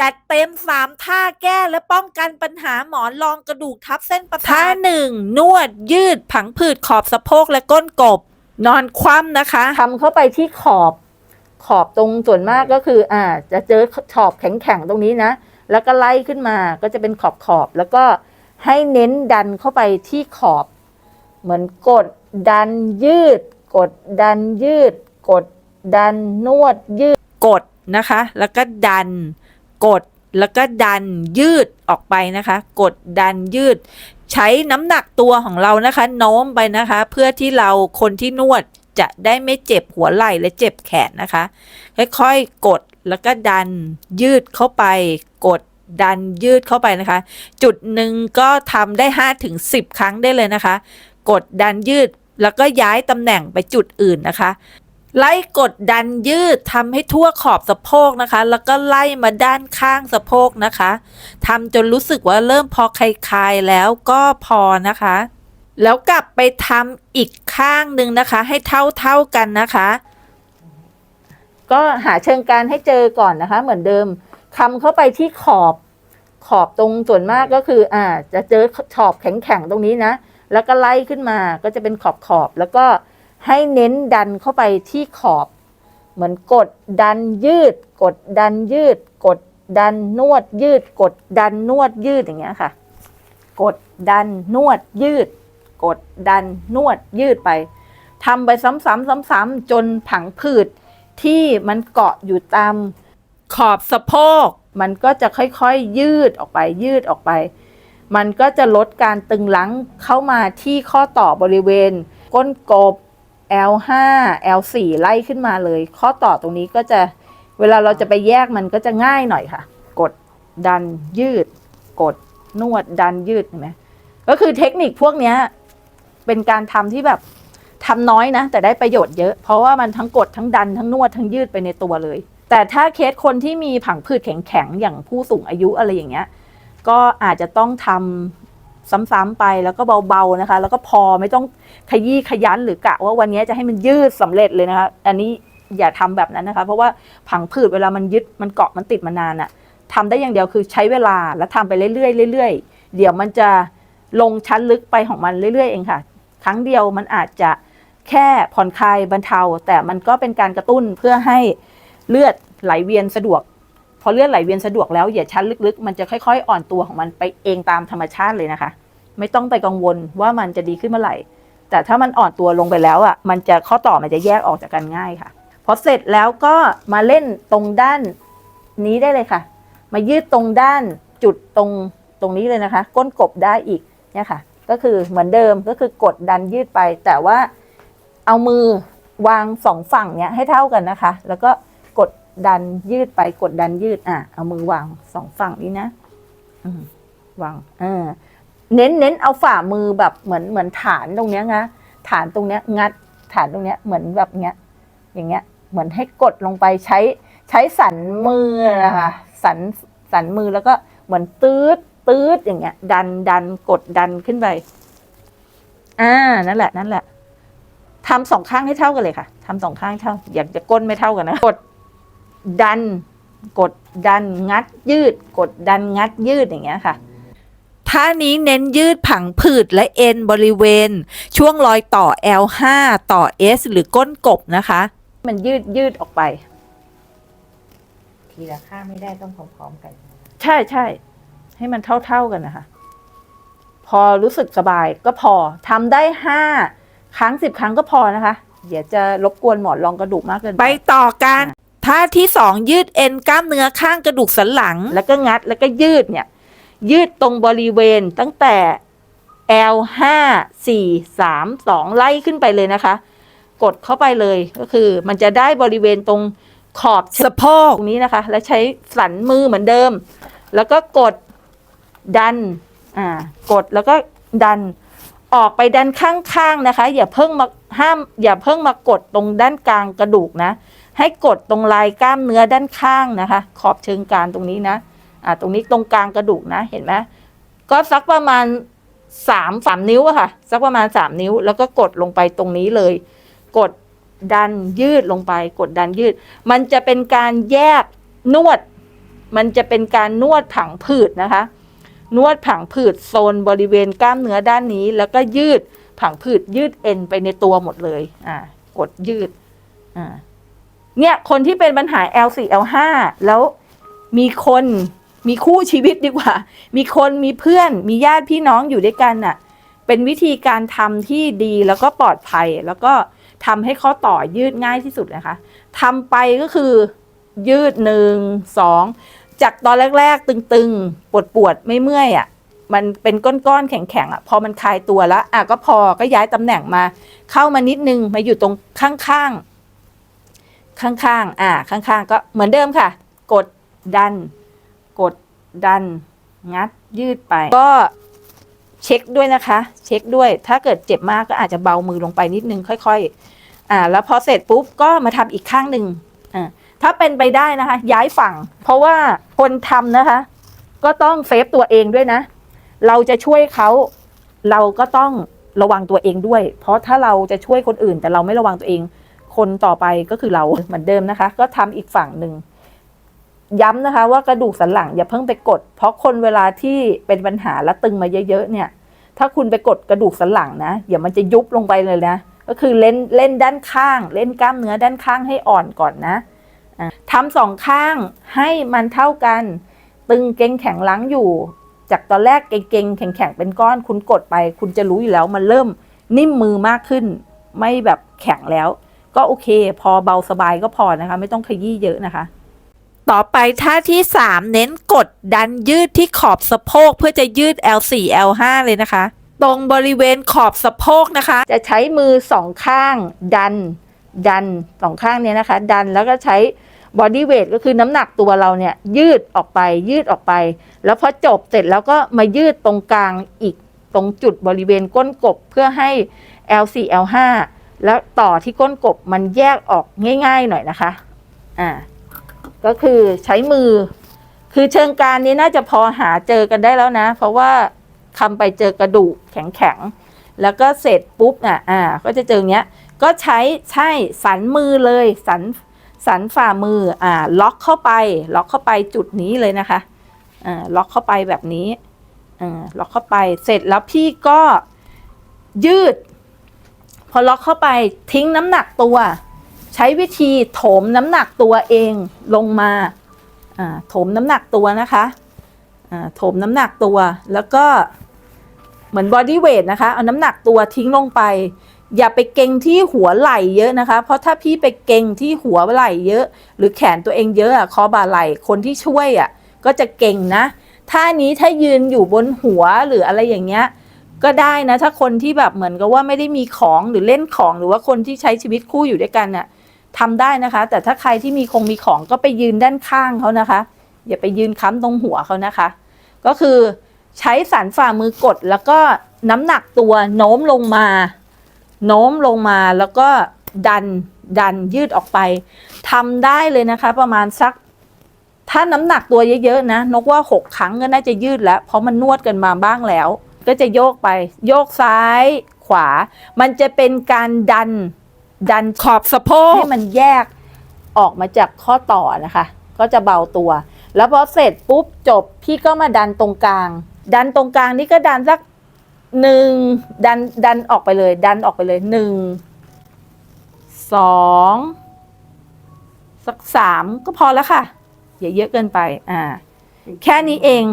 จัดเต็มสามท่าแก้และป้องกันปัญหาหมอนรองกระดูกทับเส้นประสาทท่าหนึ่งนวดยืดผังผืดขอบสะโพกและก้นกบ นอนคว่ำนะคะทำเข้าไปที่ขอบขอบตรงส่วนมากก็คือ อ่า จะเจอขอบแข็งๆตรงนี้นะ แล้วก็ไล่ขึ้นมาก็จะเป็นขอบขอบๆแล้วก็ให้เน้นดันเข้าไปที่ขอบ เหมือนกดดันยืด กดดันยืด กดดันนวดยืดกดนะคะ แล้วก็ดัน กดแล้วก็ดันยืดออกไปนะคะ กดดันยืด ใช้น้ำหนักตัวของเรานะคะโน้มไปนะคะ เพื่อที่เราคนที่นวดจะได้ไม่เจ็บหัวไหล่และเจ็บแขนนะคะ ค่อยๆกดแล้วก็ดันยืดเข้าไป กดดันยืดเข้าไปนะคะ จุดหนึ่งก็ทำได้5ถึง10ครั้งได้เลยนะคะ กดดันยืดแล้วก็ย้ายตำแหน่งไปจุดอื่นนะคะ ไล่กดดันยืดทำให้ทั่วขอบสะโพกนะคะ แล้วก็ไล่มาด้านข้างสะโพกนะคะทำจนรู้สึกว่าเริ่มพอคลายๆแล้วก็พอนะคะ แล้วกลับไปทำอีกข้างหนึ่งนะคะ ให้เท่าๆกันนะคะ ก็หาเชิงการให้เจอก่อนนะคะ เหมือนเดิมคำเข้าไปที่ขอบขอบตรงส่วนมากก็คือ อ่า จะเจอขอบแข็งๆตรงนี้นะ แล้วก็ไล่ขึ้นมาก็จะเป็นขอบขอบแล้วก็ ให้เน้นดันเข้าไปที่ขอบ เหมือนกดดันยืด กดดันยืด กดดันนวดยืด กดดันนวดยืดอย่างเงี้ยค่ะ กดดันนวดยืด กดดันนวดยืดไปทำไปซ้ำๆซ้ำๆจนผังผืดที่มันเกาะอยู่ตามขอบสะโพก มันก็จะค่อยๆยืดออกไปยืดออกไป มันก็จะลดการตึงหลังเข้ามาที่ข้อต่อบริเวณ ก้นกบ L5 L4 ไล่ขึ้นมาเลย ข้อต่อตรงนี้ก็จะเวลาเราจะไปแยกมันก็จะง่ายหน่อยค่ะ กดดันยืด กดนวดดันยืดเห็นไหมก็คือเทคนิคพวกนี้เป็นการทำที่แบบทำน้อยนะ แต่ได้ประโยชน์เยอะ เพราะว่ามันทั้งกดทั้งดันทั้งนวดทั้งยืดไปในตัวเลย แต่ถ้าเคสคนที่มีผังผืดแข็งๆ อย่างผู้สูงอายุอะไรอย่างเงี้ย ก็อาจจะต้องทำ ซ้ำๆไปแล้วก็เบาๆนะคะ แล้วก็พอไม่ต้องขยี้ขยันหรือกะว่าวันนี้จะให้มันยืดสำเร็จเลยนะคะ อันนี้อย่าทำแบบนั้นนะคะ เพราะว่าผังผืดเวลามันยึดมันเกาะมันติดมานานอะทำได้อย่างเดียวคือใช้เวลาแล้วทำไปเรื่อยๆเรื่อยๆเดี๋ยวมันจะลงชั้นลึกไปของมันเรื่อยๆเองค่ะ ครั้งเดียวมันอาจจะแค่ผ่อนคลายบรรเทา แต่มันก็เป็นการกระตุ้นเพื่อให้เลือดไหลเวียนสะดวก พอเลือดไหลเวียนสะดวกแล้วอย่าชั้นลึกๆ มันจะค่อยๆ อ่อนตัวของมันไปเองตามธรรมชาติเลยนะคะ ไม่ต้องไปกังวลว่ามันจะดีขึ้นเมื่อไหร่ แต่ถ้ามันอ่อนตัวลงไปแล้วอะมันจะข้อต่อมันจะแยกออกจากกันง่ายค่ะพอเสร็จแล้วก็มาเล่นตรงด้านนี้ได้เลยค่ะ มายืดตรงด้านจุดตรงตรงนี้เลยนะคะ ก้นกบได้อีกเนี่ยค่ะ ก็คือเหมือนเดิมก็คือกดดันยืดไป แต่ว่าเอามือวางสองฝั่งเนี้ยให้เท่ากันนะคะ แล้วก็ ดันยืดไปกดดันยืด อะ เอามือวางสองฝั่งนี้นะวางเออเน้นเน้นเอาฝ่ามือแบบเหมือนเหมือนฐานตรงเนี้ยนะฐานตรงเนี้ยงัดฐานตรงเนี้ยเหมือนแบบเนี้ย อย่างเงี้ย เหมือนให้กดลงไปใช้ใช้สันมือนะคะสันสันมือแล้วก็เหมือนตืดตืดอย่างเงี้ย ดันดันกดดันขึ้นไปอ่านั่นแหละนั่นแหละทำสองข้างให้เท่ากันเลยค่ะทำสองข้างเท่า อยากจะก้นไม่เท่ากันนะกด ดัน กดดันงัดยืด กดดันงัดยืดอย่างเงี้ยค่ะท่านี้เน้นยืดผังผืดและเอ็นบริเวณ ช่วงรอยต่อ L5 ต่อ S หรือก้นกบนะคะ มันยืดยืดออกไป ทีละข้างไม่ได้ต้องพร้อมๆกัน ใช่ใช่ให้มันเท่าๆกันนะคะ พอรู้สึกสบายก็พอทำได้ห้าครั้งสิบครั้งก็พอนะคะ เดี๋ยวจะรบกวนหมอนรองกระดูกมากเกินไปต่อกัน ท่าที่2ยืดเอ็นกล้ามเนื้อข้างกระดูกสันหลัง แล้วก็งัดแล้วก็ยืดเนี่ย ยืดตรงบริเวณตั้งแต่ L ห้าสี่สามสองไล่ขึ้นไปเลยนะคะ กดเข้าไปเลยก็คือ มันจะได้บริเวณตรงขอบสะโพกตรงนี้นะคะ แล้วใช้สันมือเหมือนเดิม แล้วก็กดดันอ่ากดแล้วก็ดันออกไปดันข้างๆนะคะ อย่าเพิ่งมาห้าม อย่าเพิ่งมากดตรงด้านกลางกระดูกนะ ให้กดตรงลายกล้ามเนื้อด้านข้างนะคะ ขอบเชิงกรานตรงนี้นะอ่าตรงนี้ตรงกลางกระดูกนะเห็นไหมก็สักประมาณสามสามนิ้วอะค่ะ สักประมาณสามนิ้ว แล้วก็กดลงไปตรงนี้เลย กดดันยืดลงไป กดดันยืด มันจะเป็นการแยกนวด มันจะเป็นการนวดผังผืดนะคะ นวดผังผืดโซนบริเวณกล้ามเนื้อด้านนี้ แล้วก็ยืดผังผืดยืดเอ็นไปในตัวหมดเลย อ่า กดยืด อ่า เนี่ยคนที่เป็นปัญหา L4 L5 แล้วมีคนมีคู่ชีวิตดีกว่า มีคนมีเพื่อนมีญาติพี่น้องอยู่ด้วยกันน่ะ เป็นวิธีการทำที่ดีแล้วก็ปลอดภัย แล้วก็ทำให้ข้อต่อยืดง่ายที่สุดนะคะทำไปก็คือยืดหนึ่งสองจากตอนแรก ๆ ตึงๆ ปวดปวดๆไม่เมื่อยอะ มันเป็นก้อนๆ แข็งๆอะ พอมันคลายตัวแล้ว อะก็พอก็ย้ายตำแหน่งมา เข้ามานิดนึง มาอยู่ตรงข้างๆ ข้างๆ อ่า ข้างๆ ก็เหมือนเดิมค่ะ กดดัน กดดัน งัด ยืดไป ก็เช็คด้วยนะคะ เช็คด้วย ถ้าเกิดเจ็บมากก็อาจจะเบามือลงไปนิดนึง ค่อย ๆ อ่า แล้วพอเสร็จปุ๊บก็มาทำอีกข้างหนึ่งอ่า ถ้าเป็นไปได้นะคะ ย้ายฝั่ง เพราะว่าคนทำนะคะ ก็ต้องเซฟตัวเองด้วยนะ เราจะช่วยเขาเราก็ต้องระวังตัวเองด้วย เพราะถ้าเราจะช่วยคนอื่น แต่เราไม่ระวังตัวเอง คนต่อไปก็คือเราเหมือนเดิมนะคะ ก็ทำอีกฝั่งหนึ่งย้ำนะคะ ว่ากระดูกสันหลังอย่าเพิ่งไปกด เพราะคนเวลาที่เป็นปัญหาและตึงมาเยอะๆเนี่ย ถ้าคุณไปกดกระดูกสันหลังนะเดี๋ยวมันจะยุบลงไปเลยนะก็คือเล่นเล่นด้านข้าง เล่นกล้ามเนื้อด้านข้างให้อ่อนก่อนนะทำสองข้างให้มันเท่ากัน ตึงเกร็งแข็งหลังอยู่ จากตอนแรกเกร็งๆแข็งๆเป็นก้อน คุณกดไป คุณจะรู้อยู่แล้วมันเริ่มนิ่มมือมากขึ้น ไม่แบบแข็งแล้ว ก็โอเค พอเบาสบายก็พอนะคะ ไม่ต้องขยี้เยอะนะคะ ต่อไปท่าที่ 3 เน้นกดดันยืดที่ขอบสะโพกเพื่อจะยืด L4 L5 เลยนะคะ ตรงบริเวณขอบสะโพกนะคะ จะใช้มือสองข้างดัน ดันสองข้างเนี้ยนะคะ ดันแล้วก็ใช้บอดี้เวทก็คือน้ำหนักตัวเราเนี่ย ยืดออกไปยืดออกไป แล้วพอจบเสร็จแล้วก็มายืดตรงกลางอีกตรงจุดบริเวณก้นกบเพื่อให้ L4 L5 แล้วต่อที่ก้นกบมันแยกออกง่าย ๆ หน่อยนะคะอ่าก็คือใช้มือ คือเชิงการนี้น่าจะพอหาเจอกันได้แล้วนะ เพราะว่าคำไปเจอกระดูกแข็งๆแล้วก็เสร็จปุ๊บอะอ่า ก็จะเจอเงี้ย ก็ใช้ใช่สันมือเลยสันสันฝ่ามืออ่าล็อกเข้าไป ล็อกเข้าไปจุดนี้เลยนะคะอ่าล็อกเข้าไปแบบนี้อ่าล็อกเข้าไปเสร็จแล้วพี่ก็ยืด พอล็อกเข้าไปทิ้งน้ำหนักตัว ใช้วิธีโถมน้ำหนักตัวเองลงมาโถมน้ำหนักตัวนะคะโถมน้ำหนักตัวแล้วก็เหมือนบอดี้เวทนะคะเอาน้ำหนักตัวทิ้งลงไป อย่าไปเก่งที่หัวไหล่เยอะนะคะ เพราะถ้าพี่ไปเก่งที่หัวไหล่เยอะ หรือแขนตัวเองเยอะอะคอบ่าไหล่คนที่ช่วยอะก็จะเก่งนะท่านี้ถ้ายืนอยู่บนหัวหรืออะไรอย่างเงี้ย ก็ได้นะ ถ้าคนที่แบบเหมือนกับว่าไม่ได้มีของหรือเล่นของหรือว่าคนที่ใช้ชีวิตคู่อยู่ด้วยกันน่ะทำได้นะคะ แต่ถ้าใครที่มีคงมีของก็ไปยืนด้านข้างเขานะคะ อย่าไปยืนค้ำตรงหัวเขานะคะ ก็คือใช้สันฝ่ามือกดแล้วก็น้ำหนักตัวโน้มลงมา โน้มลงมาแล้วก็ดันดันยืดออกไปทำได้เลยนะคะ ประมาณสัก ถ้าน้ำหนักตัวเยอะๆนะ นกว่าหกครั้งก็น่าจะยืดแล้ว เพราะมันนวดกันมาบ้างแล้ว ก็จะโยกไป โยกซ้ายขวา มันจะเป็นการดันดันขอบสะโพกให้มันแยกออกมาจากข้อต่อนะคะ ก็จะเบาตัว แล้วพอเสร็จปุ๊บจบพี่ก็มาดันตรงกลาง ดันตรงกลางนี่ก็ดันสักหนึ่งดันดันออกไปเลย ดันออกไปเลยหนึ่งสองสักสามก็พอแล้วค่ะ อย่าเยอะเกินไป อ่า แค่นี้เอง